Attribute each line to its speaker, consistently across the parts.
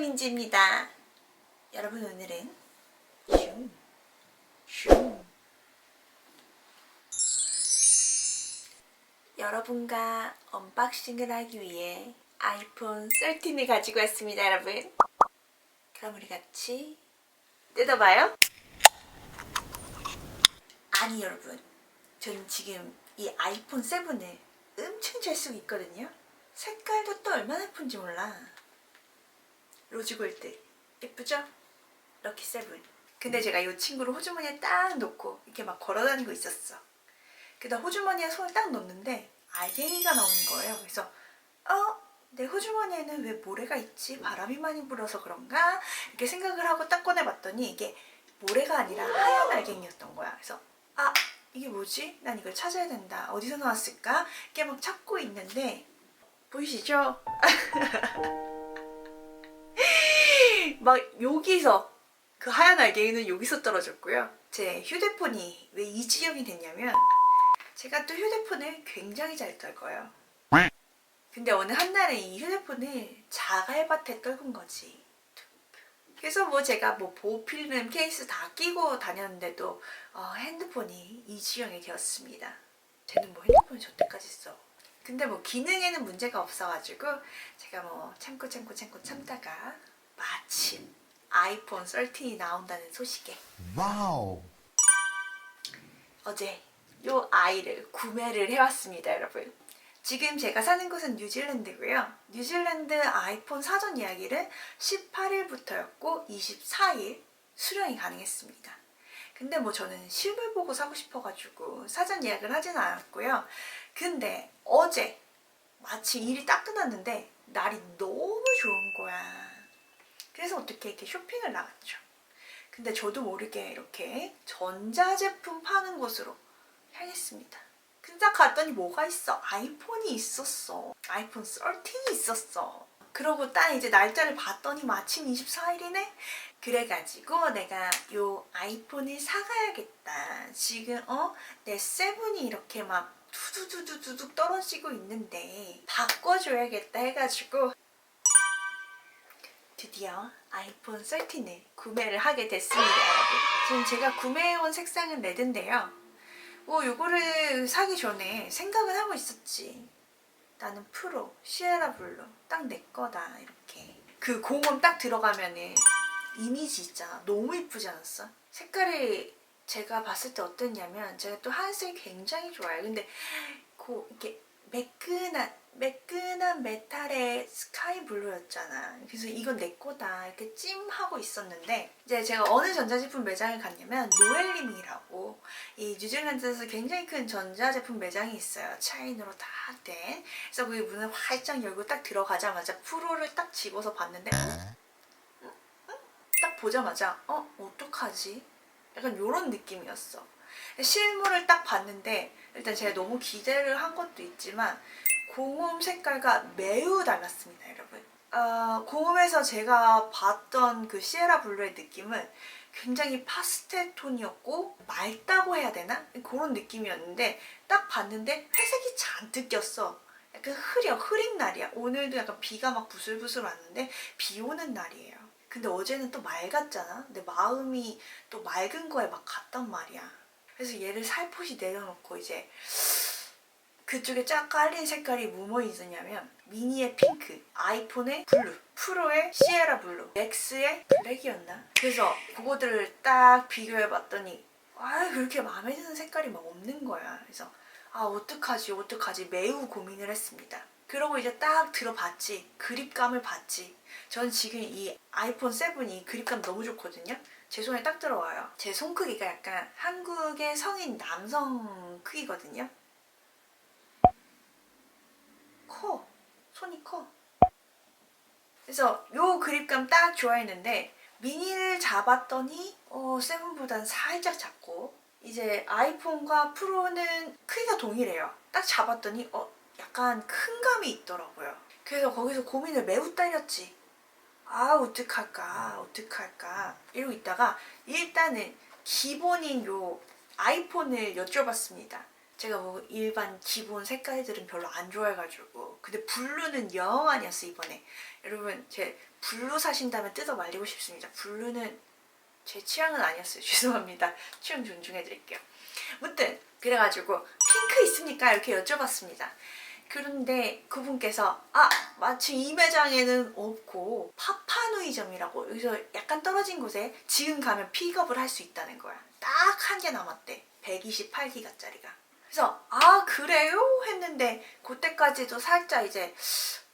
Speaker 1: 민지입니다. 여러분 오늘은 슝, 슝. 여러분과 언박싱을 하기 위해 아이폰 13을 가지고 왔습니다, 여러분. 그럼 우리 같이 뜯어봐요. 아니 여러분, 저는 지금 이 아이폰 7을 엄청 잘 쓰고 있거든요. 색깔도 또 얼마나 예쁜지 몰라. 로즈골드 예쁘죠? 럭키 세븐 근데 제가 이 친구를 호주머니에 딱 놓고 이렇게 막 걸어 다니고 있었어 그다 호주머니에 손을 딱 넣는데 알갱이가 나오는 거예요 그래서 어? 내 호주머니에는 왜 모래가 있지? 바람이 많이 불어서 그런가? 이렇게 생각을 하고 딱 꺼내봤더니 이게 모래가 아니라 하얀 알갱이였던 거야 그래서 아 이게 뭐지? 난 이걸 찾아야 된다 어디서 나왔을까? 이렇게 막 찾고 있는데 보이시죠? 막 여기서 그 하얀 알갱이는 여기서 떨어졌고요. 제 휴대폰이 왜 이 지경이 됐냐면 제가 또 휴대폰을 굉장히 잘 떨고요. 근데 어느 한날에 이 휴대폰을 자갈밭에 떨군 거지. 그래서 뭐 제가 뭐 보호필름 케이스 다 끼고 다녔는데도 어, 핸드폰이 이 지경이 되었습니다. 쟤는 뭐 핸드폰을 저때까지 써. 근데 뭐 기능에는 문제가 없어가지고 제가 뭐 참고 참고 참고 참다가 마침 아이폰 13이 나온다는 소식에
Speaker 2: 와우.
Speaker 1: 어제 요 아이를 구매를 해왔습니다, 여러분. 지금 제가 사는 곳은 뉴질랜드고요. 뉴질랜드 아이폰 사전 예약일은 18일부터였고 24일 수령이 가능했습니다. 근데 뭐 저는 실물 보고 사고 싶어가지고 사전 예약을 하진 않았고요. 근데 어제 마침 일이 딱 끝났는데 날이 너무 좋은 거야. 그래서 어떻게 이렇게 쇼핑을 나갔죠. 근데 저도 모르게 이렇게 전자제품 파는 곳으로 향했습니다. 근데 딱 갔더니 뭐가 있어? 아이폰이 있었어. 아이폰 13이 있었어. 그러고 딱 이제 날짜를 봤더니 마침 24일이네? 그래가지고 내가 요 아이폰을 사가야겠다. 지금 어? 내 세븐이 이렇게 막 두두두두둑 떨어지고 있는데 바꿔줘야겠다 해가지고 드디어 아이폰 13을 구매를 하게 됐습니다. 지금 제가 구매해온 색상은 레드인데요. 뭐 요거를 사기 전에 생각은 하고 있었지. 나는 프로, 시에라 블루, 딱 내 거다 이렇게. 그 공원 딱 들어가면은 이미지 있잖아. 너무 이쁘지 않았어? 색깔이 제가 봤을 때 어땠냐면 제가 또 하얀색 굉장히 좋아해요. 근데 그 이렇게 매끈한 매끈한 메탈의 스카이 블루였잖아. 그래서 이건 내 거다 이렇게 찜하고 있었는데 이제 제가 어느 전자제품 매장을 갔냐면 노엘리밍이라고 이 뉴질랜드에서 굉장히 큰 전자제품 매장이 있어요. 차인으로 다 된. 그래서 거기 문을 활짝 열고 딱 들어가자마자 프로를 딱 집어서 봤는데 어? 딱 보자마자 어 어떡하지? 약간 요런 느낌이었어. 실물을 딱 봤는데 일단 제가 너무 기대를 한 것도 있지만 공홈 색깔과 매우 달랐습니다, 여러분. 어, 공홈에서 제가 봤던 그 시에라 블루의 느낌은 굉장히 파스텔 톤이었고 맑다고 해야 되나? 그런 느낌이었는데 딱 봤는데 회색이 잔뜩 꼈어. 약간 흐려, 흐린 날이야. 오늘도 약간 비가 막 부슬부슬 왔는데 비 오는 날이에요. 근데 어제는 또 맑았잖아. 근데 마음이 또 맑은 거에 막 갔단 말이야. 그래서 얘를 살포시 내려놓고 이제 그쪽에 쫙 깔린 색깔이 뭐뭐 있었냐면 미니의 핑크, 아이폰의 블루, 프로의 시에라 블루, 맥스의 블랙이었나? 그래서 그거들을 딱 비교해봤더니 아 그렇게 마음에 드는 색깔이 막 없는 거야. 그래서 아 어떡하지 어떡하지 매우 고민을 했습니다. 그러고 이제 딱 들어봤지 그립감을 봤지. 전 지금 이 아이폰 7이 그립감 너무 좋거든요. 제 손에 딱 들어와요. 제 손 크기가 약간 한국의 성인 남성 크기거든요. 커. 손이 커. 그래서 요 그립감 딱 좋아했는데 미니를 잡았더니 어, 세븐보단 살짝 작고 이제 아이폰과 프로는 크기가 동일해요. 딱 잡았더니 어, 약간 큰 감이 있더라고요. 그래서 거기서 고민을 매우 떨렸지. 아 어떡할까? 어떡할까? 이러고 있다가 일단은 기본인 요 아이폰을 여쭤봤습니다. 제가 뭐 일반 기본 색깔들은 별로 안 좋아해가지고. 근데 블루는 영 아니었어 이번에. 여러분 제 블루 사신다면 뜯어 말리고 싶습니다. 블루는 제 취향은 아니었어요. 죄송합니다. 취향 존중해 드릴게요. 무튼 그래가지고 핑크 있습니까? 이렇게 여쭤봤습니다 그런데 그분께서 아 마치 이 매장에는 없고 파파누이점이라고 여기서 약간 떨어진 곳에 지금 가면 픽업을 할 수 있다는 거야. 딱 한 개 남았대. 128기가짜리가. 그래서 아 그래요? 했는데 그때까지도 살짝 이제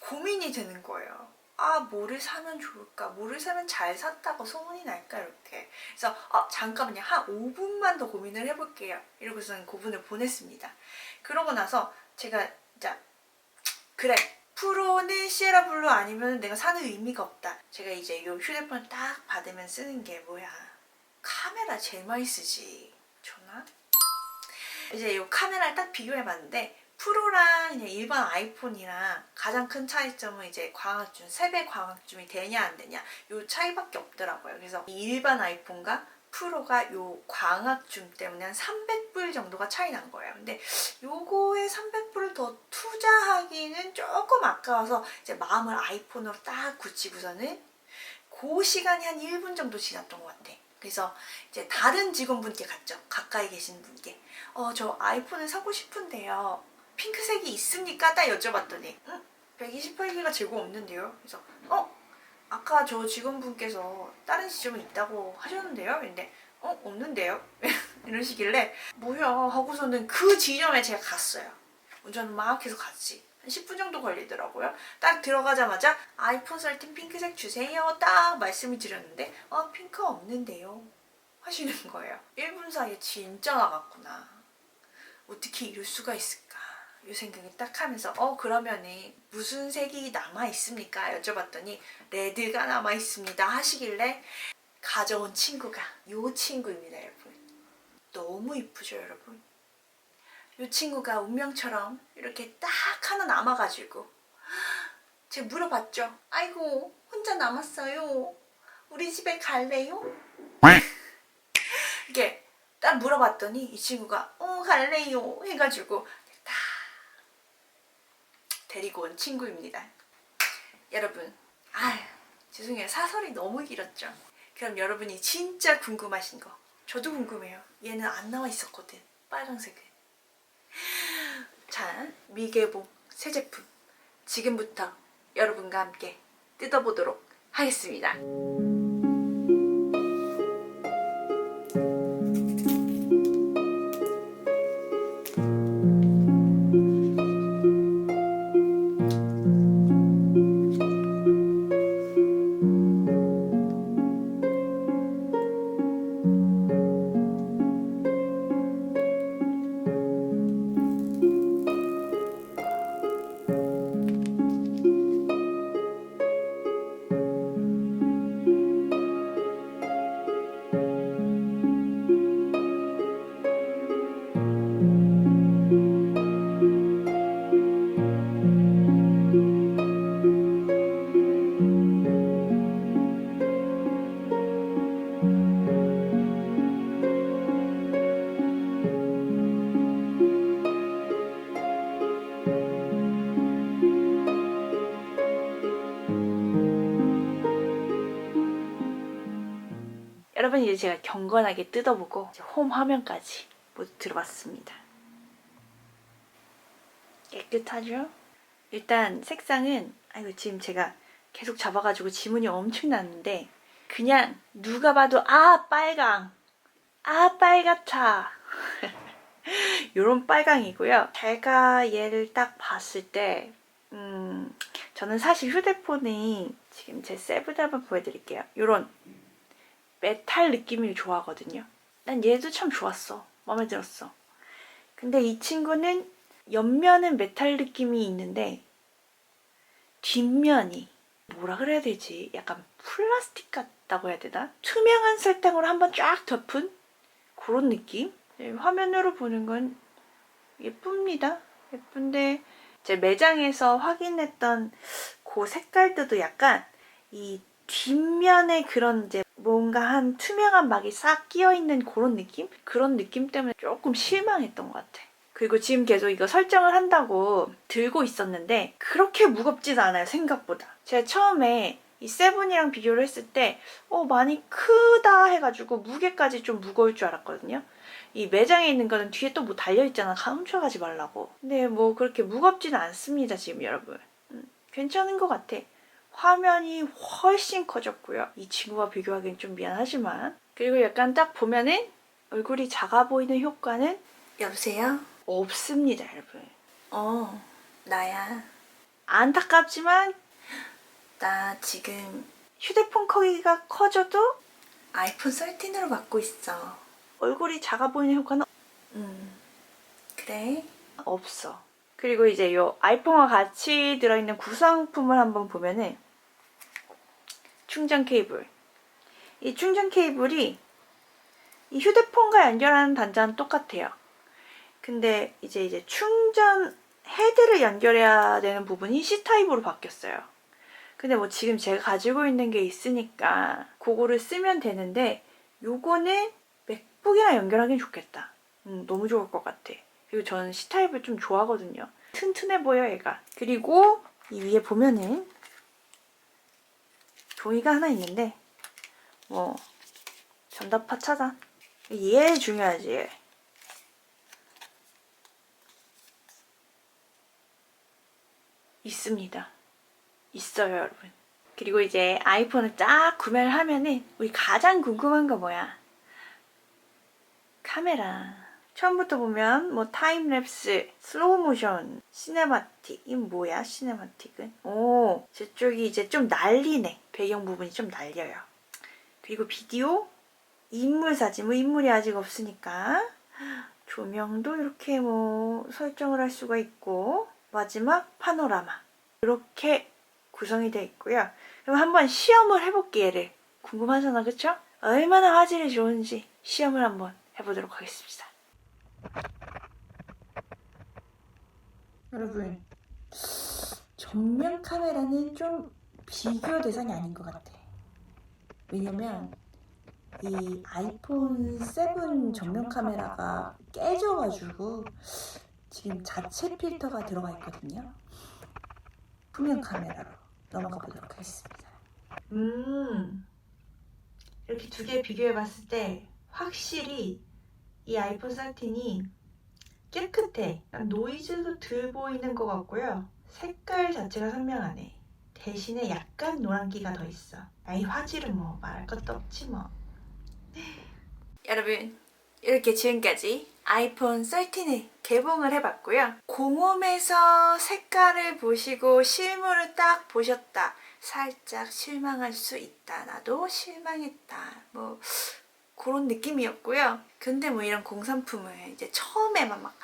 Speaker 1: 고민이 되는 거예요. 아 뭐를 사면 좋을까? 뭐를 사면 잘 샀다고 소문이 날까? 이렇게. 그래서 아 잠깐만요. 한 5분만 더 고민을 해볼게요. 이러고서는 그분을 보냈습니다. 그러고 나서 제가 자 그래 프로는 시에라 블루 아니면 내가 사는 의미가 없다 제가 이제 요 휴대폰 딱 받으면 쓰는 게 뭐야 카메라 제일 많이 쓰지 좋나? 이제 요 카메라를 딱 비교해봤는데 프로랑 그냥 일반 아이폰이랑 가장 큰 차이점은 이제 광학줌, 세배 광학줌이 되냐 안 되냐 요 차이밖에 없더라고요. 그래서 이 일반 아이폰과 프로가 요 광학줌 때문에 한 300불 정도가 차이 난 거예요. 근데 요거에 300불을 더 투자하기는 조금 아까워서 이제 마음을 아이폰으로 딱 굳히고서는 그 시간이 한 1분 정도 지났던 것 같아. 그래서 이제 다른 직원분께 갔죠. 가까이 계신 분께. 어, 저 아이폰을 사고 싶은데요. 핑크색이 있습니까? 딱 여쭤봤더니, 응? 128기가 재고 없는데요. 그래서, 어? 아까 저 직원분께서 다른 지점에 있다고 하셨는데요. 근데, 어? 없는데요? 이러시길래, 뭐야? 하고서는 그 지점에 제가 갔어요. 운전을 막 해서 갔지. 한 10분 정도 걸리더라고요. 딱 들어가자마자 아이폰 13 핑크색 주세요. 딱 말씀을 드렸는데, 어, 핑크 없는데요. 하시는 거예요. 1분 사이에 진짜 나갔구나. 어떻게 이럴 수가 있을까? 이 생각이 딱 하면서 어 그러면은 무슨 색이 남아 있습니까? 여쭤봤더니 레드가 남아 있습니다 하시길래 가져온 친구가 요 친구입니다 여러분 너무 이쁘죠 여러분 요 친구가 운명처럼 이렇게 딱 하나 남아가지고 제가 물어봤죠 아이고 혼자 남았어요 우리 집에 갈래요? 이게 딱 물어봤더니 이 친구가 어 갈래요 해가지고 딱 데리고 온 친구입니다. 여러분, 아 죄송해요 사설이 너무 길었죠. 그럼 여러분이 진짜 궁금하신 거, 저도 궁금해요. 얘는 안 나와 있었거든 빨간색은. 자 미개봉 새 제품 지금부터 여러분과 함께 뜯어보도록 하겠습니다. 여러분 이제 제가 경건하게 뜯어보고 홈 화면까지 모두 들어봤습니다. 깨끗하죠? 일단 색상은 아이고 지금 제가 계속 잡아가지고 지문이 엄청 났는데 그냥 누가 봐도 아 빨강 아 빨갛다 요런 빨강이고요. 제가 얘를 딱 봤을 때 음, 저는 사실 휴대폰이 지금 제 세븐 한번 보여드릴게요. 요런 메탈 느낌을 좋아하거든요. 난 얘도 참 좋았어. 마음에 들었어. 근데 이 친구는 옆면은 메탈 느낌이 있는데 뒷면이 뭐라 그래야 되지? 약간 플라스틱 같다고 해야 되나? 투명한 설탕으로 한번 쫙 덮은 그런 느낌? 네, 화면으로 보는 건 예쁩니다. 예쁜데 제 매장에서 확인했던 그 색깔들도 약간 이 뒷면에 그런 이제 뭔가 한 투명한 막이 싹 끼어 있는 그런 느낌? 그런 느낌 때문에 조금 실망했던 것 같아. 그리고 지금 계속 이거 설정을 한다고 들고 있었는데 그렇게 무겁지도 않아요 생각보다. 제가 처음에 이 세븐이랑 비교를 했을 때 어, 많이 크다 해가지고 무게까지 좀 무거울 줄 알았거든요. 이 매장에 있는 거는 뒤에 또 뭐 달려있잖아. 훔쳐가지 말라고. 근데 뭐 그렇게 무겁지는 않습니다 지금 여러분. 음, 괜찮은 것 같아 화면이 훨씬 커졌고요 이 친구와 비교하기엔 좀 미안하지만 그리고 약간 딱 보면은 얼굴이 작아 보이는 효과는 여보세요? 없습니다, 여러분. 어, 나야. 안타깝지만 나 지금 휴대폰 크기가 커져도 아이폰 13으로 받고 있어. 얼굴이 작아 보이는 효과는 음. 그래? 없어. 그리고 이제 요 아이폰과 같이 들어있는 구성품을 한번 보면은 충전 케이블. 이 충전 케이블이 이 휴대폰과 연결하는 단자는 똑같아요. 근데 이제 이제 충전 헤드를 연결해야 되는 부분이 C 타입으로 바뀌었어요. 근데 뭐 지금 제가 가지고 있는 게 있으니까 그거를 쓰면 되는데 요거는 맥북이랑 연결하기는 좋겠다. 음, 너무 좋을 것 같아. 그리고 저는 C 타입을 좀 좋아하거든요. 튼튼해 보여 얘가. 그리고 이 위에 보면은 종이가 하나 있는데 뭐 전자파 차단. 얘 중요하지. 얘. 있습니다. 있어요, 여러분. 그리고 이제 아이폰을 딱 구매를 하면은 우리 가장 궁금한 거 뭐야? 카메라. 처음부터 보면 뭐 타임랩스, 슬로우 모션, 시네마틱. 이건 뭐야? 시네마틱은? 오, 저쪽이 이제 좀 날리네. 배경 부분이 좀 날려요. 그리고 비디오, 인물 사진. 뭐 인물이 아직 없으니까 조명도 이렇게 뭐 설정을 할 수가 있고 마지막 파노라마 이렇게 구성이 되어 있고요. 그럼 한번 시험을 해볼게 얘를 궁금하잖아 그쵸? 얼마나 화질이 좋은지 시험을 한번 해보도록 하겠습니다. 여러분 정면 카메라는 좀 비교 대상이 아닌 것 같아. 왜냐면 이 아이폰 7 정면 카메라가 깨져가지고 지금 자체 필터가 들어가 있거든요. 후면 카메라로 넘어가 보도록 하겠습니다. 음, 이렇게 두 개 비교해 봤을 때 확실히 이 아이폰 13이 깨끗해. 노이즈도 덜 보이는 것 같고요. 색깔 자체가 선명하네. 대신에 약간 노란기가 더 있어. 아, 이 화질은 뭐 말할 것도 없지 뭐. 여러분 이렇게 지금까지 아이폰 13을 개봉을 해봤고요. 공홈에서 색깔을 보시고 실물을 딱 보셨다. 살짝 실망할 수 있다. 나도 실망했다. 뭐 그런 느낌이었고요. 근데 뭐 이런 공산품을 이제 처음에만 막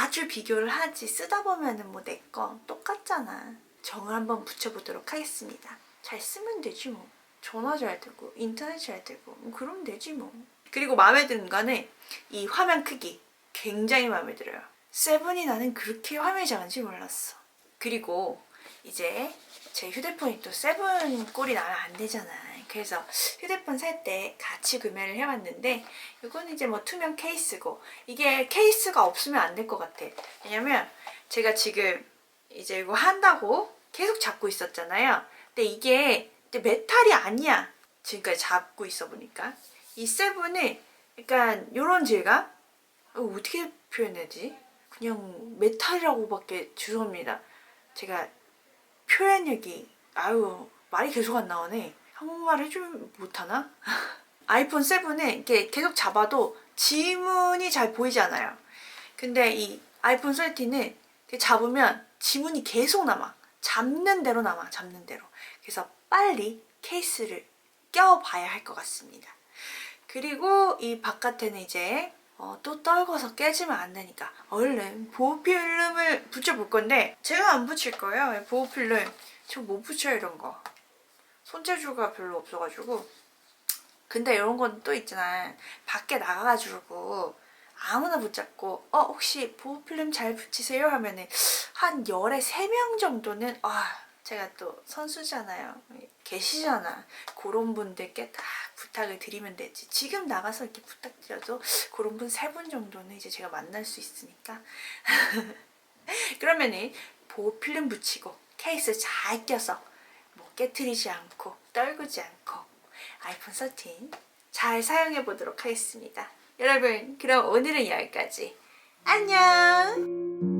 Speaker 1: 아주 비교를 하지 쓰다 보면은 뭐 내 거 똑같잖아. 정을 한번 붙여보도록 하겠습니다. 잘 쓰면 되지 뭐. 전화 잘 되고 인터넷 잘 되고 뭐 그러면 되지 뭐. 그리고 마음에 드는 거는 이 화면 크기 굉장히 마음에 들어요. 세븐이 나는 그렇게 화면이 작은지 몰랐어. 그리고 이제 제 휴대폰이 또 세븐 꼴이 나면 안 되잖아. 그래서 휴대폰 살 때 같이 구매를 해봤는데 이건 이제 뭐 투명 케이스고 이게 케이스가 없으면 안 될 것 같아. 왜냐면 제가 지금 이제 이거 한다고 계속 잡고 있었잖아요. 근데 이게 메탈이 아니야. 지금까지 잡고 있어 보니까 이 세븐은 약간 요런 질감? 어, 어떻게 표현해야지? 그냥 메탈이라고밖에 죄송합니다. 제가 표현력이 아유 말이 계속 안 나오네. 한국말 해주면 못하나? 아이폰 7은 이렇게 계속 잡아도 지문이 잘 보이지 않아요. 근데 이 아이폰 13은 잡으면 지문이 계속 남아. 잡는 대로 남아, 잡는 대로. 그래서 빨리 케이스를 껴봐야 할 것 같습니다. 그리고 이 바깥에는 이제 어, 또 떨궈서 깨지면 안 되니까 얼른 보호필름을 붙여볼 건데 제가 안 붙일 거예요. 보호필름. 저 못 붙여요 이런 거. 손재주가 별로 없어가지고 근데 이런 건 또 있잖아. 밖에 나가가지고 아무나 붙잡고 어 혹시 보호필름 잘 붙이세요 하면은 한 열에 세 명 정도는 아 제가 또 선수잖아요. 계시잖아. 그런 분들께 딱 부탁을 드리면 되지. 지금 나가서 이렇게 부탁드려도 그런 분 세 분 정도는 이제 제가 만날 수 있으니까. 그러면은 보호필름 붙이고 케이스 잘 껴서 뭐 깨트리지 않고 떨구지 않고 아이폰 13 잘 사용해 보도록 하겠습니다. 여러분, 그럼 오늘은 여기까지. 안녕!